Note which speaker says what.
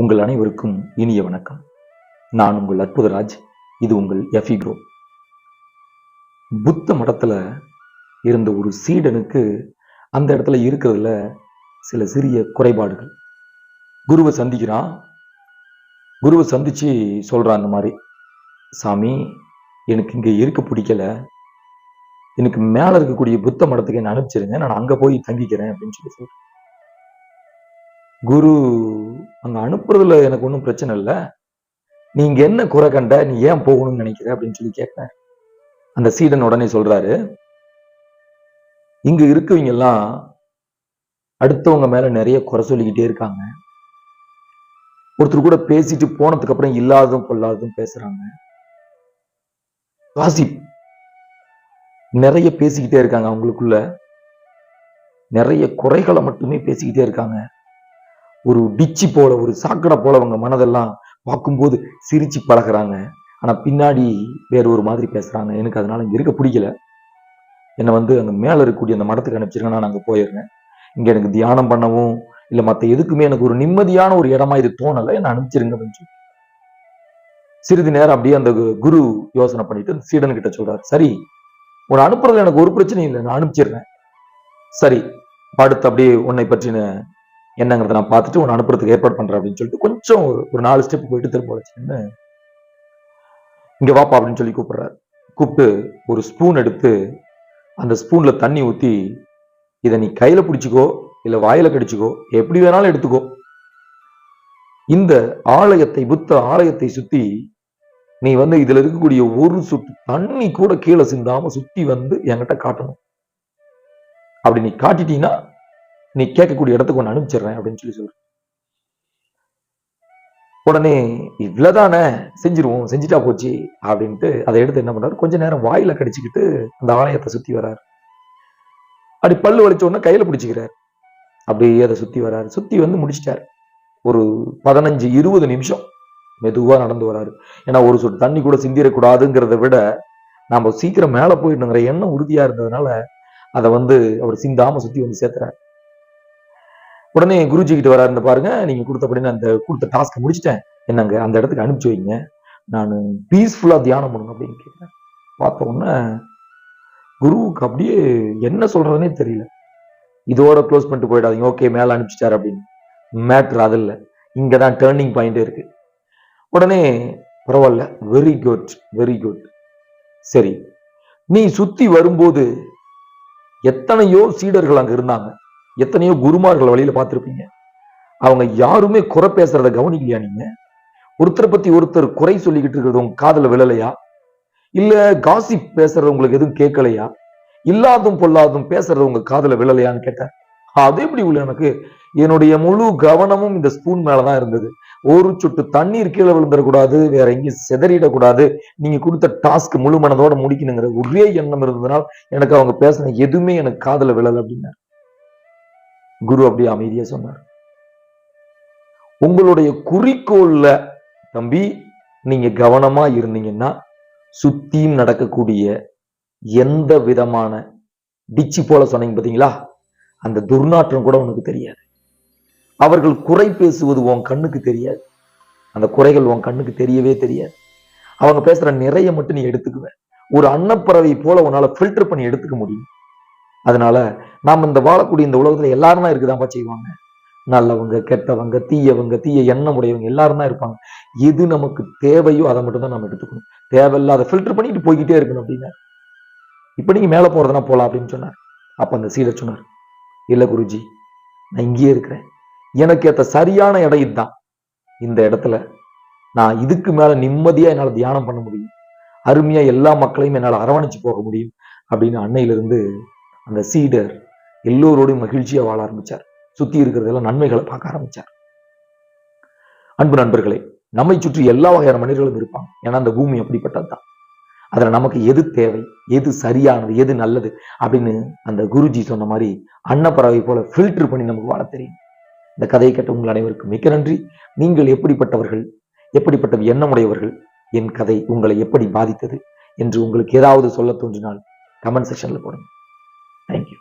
Speaker 1: உங்கள் அனைவருக்கும் இனிய வணக்கம். நான் உங்கள் அற்புதராஜ். இது உங்கள் எஃபி குரோ புத்த மடத்துல இருந்த ஒரு சீடனுக்கு அந்த இடத்துல இருக்கிறதுல சில சிறிய குறைபாடுகள். குருவை சந்திக்கிறான். குருவை சந்திச்சு சொல்றான் அந்த மாதிரி சாமி எனக்கு இங்க இருக்க பிடிக்கல. எனக்கு மேல இருக்கக்கூடிய புத்த மடத்துக்கு என்ன அனுப்பிச்சிருங்க. நான் அங்க போய் தங்கிக்கிறேன். அப்படின்னு சொல்லி சொல்றேன். குரு அங்கே அனுப்புறதுல எனக்கு ஒன்றும் பிரச்சனை இல்லை. நீங்க என்ன குறை கண்ட நீ ஏன் போகணும்னு நினைக்கிற அப்படின்னு சொல்லி கேட்பேன் அந்த சீடன் உடனே சொல்றாரு இங்க இருக்கவங்க எல்லாம் அடுத்தவங்க மேல நிறைய குறை சொல்லிக்கிட்டே இருக்காங்க. ஒருத்தர் கூட பேசிட்டு போனதுக்கு அப்புறம் இல்லாததும் பொல்லாததும் பேசுறாங்க. வாசிப் நிறைய பேசிக்கிட்டே இருக்காங்க அவங்களுக்குள்ள. நிறைய குறைகளை மட்டுமே பேசிக்கிட்டே இருக்காங்க. ஒரு டிச்சு போல ஒரு சாக்கடை போல அவங்க மனதெல்லாம் பார்க்கும்போது சிரிச்சு பழகுறாங்க. ஆனா பின்னாடி வேற ஒரு மாதிரி பேசுறாங்க. எனக்கு அதனால இங்க இருக்க பிடிக்கல. என்னை வந்து அங்கே மேல இருக்கக்கூடிய அந்த மடத்துக்கு அனுப்பிச்சிருங்க. நான் அங்கே போயிடுறேன். இங்க எனக்கு தியானம் பண்ணவும் இல்ல மத்த எதுக்குமே எனக்கு ஒரு நிம்மதியான ஒரு இடமா இது தோணலை. என்ன அனுப்பிச்சிருங்க அப்படின்னு சொல்லி. சிறிது நேரம் அப்படியே அந்த கு- குரு யோசனை பண்ணிட்டு அந்த சீடன் கிட்ட சொல்றாரு. சரி உன்னை அனுப்புறதுல எனக்கு ஒரு பிரச்சனையும் இல்லை. நான் அனுப்பிச்சிடுறேன். சரி அடுத்து அப்படியே உன்னை பற்றின என்னங்கிறத நான் பார்த்துட்டு உன்னை அனுப்புறதுக்கு ஏற்பாடு பண்றேன் அப்படின்னு சொல்லிட்டு கொஞ்சம் ஒரு நாலு ஸ்டெப் போயிட்டு திரும்ப வச்சுன்னு இங்க வாப்பா அப்படின்னு சொல்லி கூப்பிடுறாரு. கூப்பிட்டு ஒரு ஸ்பூன் எடுத்து அந்த ஸ்பூன்ல தண்ணி ஊத்தி இதை நீ கையில பிடிச்சிக்கோ இல்ல வாயில கடிச்சுக்கோ எப்படி வேணாலும் எடுத்துக்கோ. இந்த ஆலயத்தை புத்த ஆலயத்தை சுத்தி நீ வந்து இதுல இருக்கக்கூடிய ஒரு சுட்டு தண்ணி கூட கீழே சிந்தாம சுத்தி வந்து என்கிட்ட காட்டணும். அப்படி நீ காட்டிட்டீங்கன்னா நீ கேட்கக்கூடிய இடத்துக்கு ஒன்று அனுப்பிச்சிடுறேன் அப்படின்னு சொல்லி சொல்றேன் உடனே இவ்வளவுதானே செஞ்சிருவோம் செஞ்சுட்டா போச்சு அப்படின்ட்டு அதை எடுத்து என்ன பண்றாரு கொஞ்ச நேரம் வாயில கடிச்சுக்கிட்டு அந்த ஆலயத்தை சுத்தி வராரு. அப்படி பல்லு வலிச்ச உடனே கையில பிடிச்சிக்கிறார். அப்படியே அதை சுத்தி வராரு. சுத்தி வந்து முடிச்சிட்டாரு. ஒரு பதினஞ்சு இருபது நிமிஷம் மெதுவா நடந்து வராரு. ஏன்னா ஒரு சொட்டு தண்ணி கூட சிந்திடக்கூடாதுங்கிறத விட நாம சீக்கிரம் மேல போயிடணுங்கிற எண்ணம் உறுதியா இருந்ததுனால அதை வந்து அவர் சிந்தாம சுத்தி வந்து சேர்த்துறாரு. உடனே குருஜி கிட்ட வராருன்னு பாருங்க. நீங்க கொடுத்தபடின்னு நான் அந்த கொடுத்த டாஸ்க்கை முடிச்சிட்டேன். என்னங்க அந்த இடத்துக்கு அனுப்பிச்சு வைங்க. நான் பீஸ்ஃபுல்லா தியானம் பண்ணுங்க அப்படின்னு கேட்டேன். பார்த்த உடனே குருவுக்கு அப்படியே என்ன சொல்றதுனே தெரியல. இதோட க்ளோஸ் பண்ணிட்டு போயிடாதீங்க. ஓகே மேல அனுப்பிச்சிட்டாரு அப்படின்னு. மேட்ரு அது இல்லை. இங்கதான் டேர்னிங் பாயிண்ட் இருக்கு. உடனே பரவாயில்ல. வெரி குட் வெரி குட் சரி. நீ சுத்தி வரும்போது எத்தனையோ சீடர்கள் அங்க இருந்தாங்க. எத்தனையோ குருமார்கள் வழியில பார்த்துருப்பீங்க. அவங்க யாருமே குறை பேசுறத கவனிக்கலையா நீங்க? ஒருத்தரை பத்தி ஒருத்தர் குறை சொல்லிக்கிட்டு இருக்கிறது உங்க காதுல விழலையா? இல்ல காசிப் பேசுறது உங்களுக்கு எதுவும் கேட்கலையா? இல்லாதும் பொல்லாதும் பேசுறது உங்க காதுல விழலையான்னு கேட்டேன் அது எப்படி உள்ள எனக்கு? என்னுடைய முழு கவனமும் இந்த ஸ்பூன் மேலதான் இருந்தது. ஒரு சொட்டு தண்ணீர் கீழே விழுந்துடக்கூடாது வேற எங்கேயும் செதறிடக்கூடாது. நீங்க கொடுத்த டாஸ்க் முழு மனதோட முடிக்கணுங்கிற ஒரே எண்ணம் இருந்ததுனால் எனக்கு அவங்க பேசின எதுவுமே எனக்கு காதுல விழல அப்படின்னாரு. குரு அப்படியே அமைதியா சொன்னார். உங்களுடைய குறிக்கோள்ல தம்பி நீங்க கவனமா இருந்தீங்கன்னா சுத்தியும் நடக்கக்கூடிய எந்த விதமான டிச்சி போல சொன்னீங்க பாத்தீங்களா? அந்த துர்நாற்றம் கூட உனக்கு தெரியாது. அவர்கள் குறை பேசுவது உன் கண்ணுக்கு தெரியாது. அந்த குறைகள் உன் கண்ணுக்கு தெரியவே தெரியாது. அவங்க பேசுற நிறைய மட்டும் நீ எடுத்துக்குவேன் ஒரு அன்னப்பறவை போல உன்னால ஃபில்டர் பண்ணி எடுத்துக்க முடியும். அதனால நாம் இந்த வாழக்கூடிய இந்த உலகத்துல எல்லாரும் தான் இருக்குதான்ப்பா செய்வாங்க. நல்லவங்க கெட்டவங்க தீயவங்க தீய எண்ணம் உடையவங்க எல்லாரும் தான் இருப்பாங்க. எது நமக்கு தேவையோ அதை மட்டும் தான் நம்ம எடுத்துக்கணும். தேவையில்லாத ஃபில்டர் பண்ணிட்டு போய்கிட்டே இருக்கணும் அப்படின்னா. இப்ப நீங்க மேல போறதுனா போலாம் அப்படின்னு சொன்னார். அப்ப அந்த சீடர் சொன்னார் இல்ல குருஜி நான் இங்கேயே இருக்கிறேன். எனக்கு ஏத்த சரியான இடம் இதுதான். இந்த இடத்துல நான் இதுக்கு மேல நிம்மதியா என்னால தியானம் பண்ண முடியும். அருமையா எல்லா மக்களையும் என்னால அரவணைச்சு போக முடியும். அப்படின்னு அன்னையிலிருந்து அந்த சீடர் எல்லோரோடையும் மகிழ்ச்சியா வாழ ஆரம்பிச்சார். சுத்தி இருக்கிறதெல்லாம் நன்மைகளை பார்க்க ஆரம்பிச்சார். அன்பு நண்பர்களே நம்மை சுற்றி எல்லா வகையான மனிதர்களும் இருப்பாங்க. ஏன்னா அந்த பூமி அப்படிப்பட்டதுதான். அதுல நமக்கு எது தேவை எது சரியானது எது நல்லது அப்படின்னு அந்த குருஜி சொன்ன மாதிரி அன்னப்பறவை போல ஃபில்டர் பண்ணி நமக்கு வாழ தெரியும். இந்த கதையை கேட்ட உங்கள் அனைவருக்கும் மிக்க நன்றி. நீங்கள் எப்படிப்பட்டவர்கள் எப்படிப்பட்ட எண்ணமுடையவர்கள் என் கதை உங்களை எப்படி பாதித்தது என்று உங்களுக்கு ஏதாவது சொல்ல தோன்றினால் கமெண்ட் செக்ஷனில் போடுங்க. Thank you.